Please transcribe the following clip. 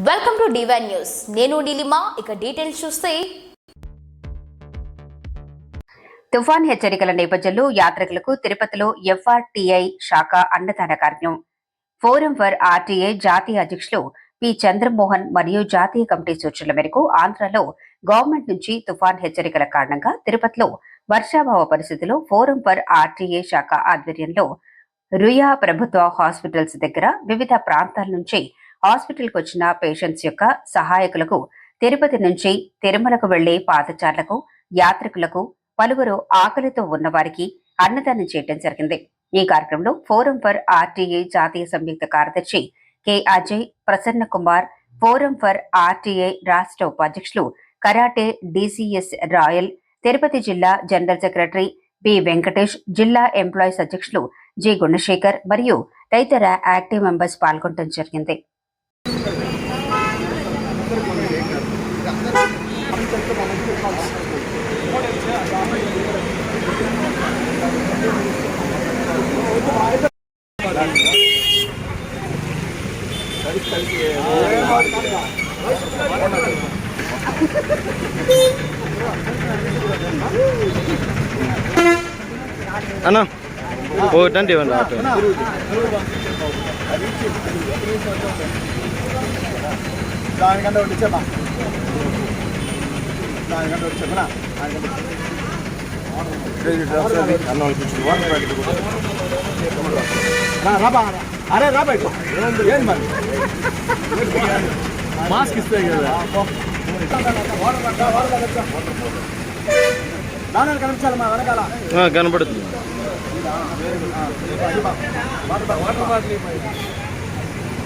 Welcome to divine news నేను నీలిమా ఇక details చూస్తే. తుఫాన్ హెచ్చరికల నేపథ్యంలో యాత్రికులకు తిరుపతిలో ఎఫ్ఆర్టీఐ శాఖ అన్నదాన కార్యం ఫోరం ఫర్ ఆర్టీఐ జాతీయ అధ్యక్షులు పి చంద్రమోహన్ మరియు జాతీయ కమిటీ సూచనల మేరకు ఆంధ్రలో గవర్నమెంట్ నుంచి తుఫాన్ హెచ్చరికల కారణంగా తిరుపతిలో వర్షాభావ పరిస్థితిలో ఫోరం ఫర్ ఆర్టీఐ శాఖ ఆధ్వర్యంలో రుయా ప్రభుత్వ హాస్పిటల్స్ దగ్గర వివిధ ప్రాంతాల నుంచి హాస్పిటల్కు వచ్చిన పేషెంట్స్ యొక్క సహాయకులకు తిరుపతి నుంచి తిరుమలకు వెళ్ళే పాదచారులకు యాత్రికులకు పలువురు ఆకలితో ఉన్నవారికి అన్నదానం చేయడం జరిగింది. ఈ కార్యక్రమంలో ఫోరం ఫర్ ఆర్టీఏ జాతీయ సంయుక్త కార్యదర్శి K Ajay Prasanna Kumar forum for RTI రాష్ట్ర ఉపాధ్యక్షులు కరాటే డిసిఎస్ రాయల్ తిరుపతి జిల్లా జనరల్ సెక్రటరీ బి వెంకటేష్ జిల్లా ఎంప్లాయీస్ అధ్యక్షులు జి గుణశేఖర్ మరియు తదితర యాక్టివ్ మెంబర్స్ పాల్గొనడం జరిగింది. அண்ணா ஓ டண்டி வேண்டாம். దానికంటే ఒకటి ఇచ్చేమా దానికంటే ఒకటి చెప్పనా రాబా అరే రా బయట ఏం మరి మాస్క్ ఇస్తే కదా దాని కనిపించాలి మా వెనకాల ఆ, కనపడుతుంది రెండు కాదు నాన్న, ఒకటే నాన్న, ఉందా? ఆ, వాటర్ బాటిల్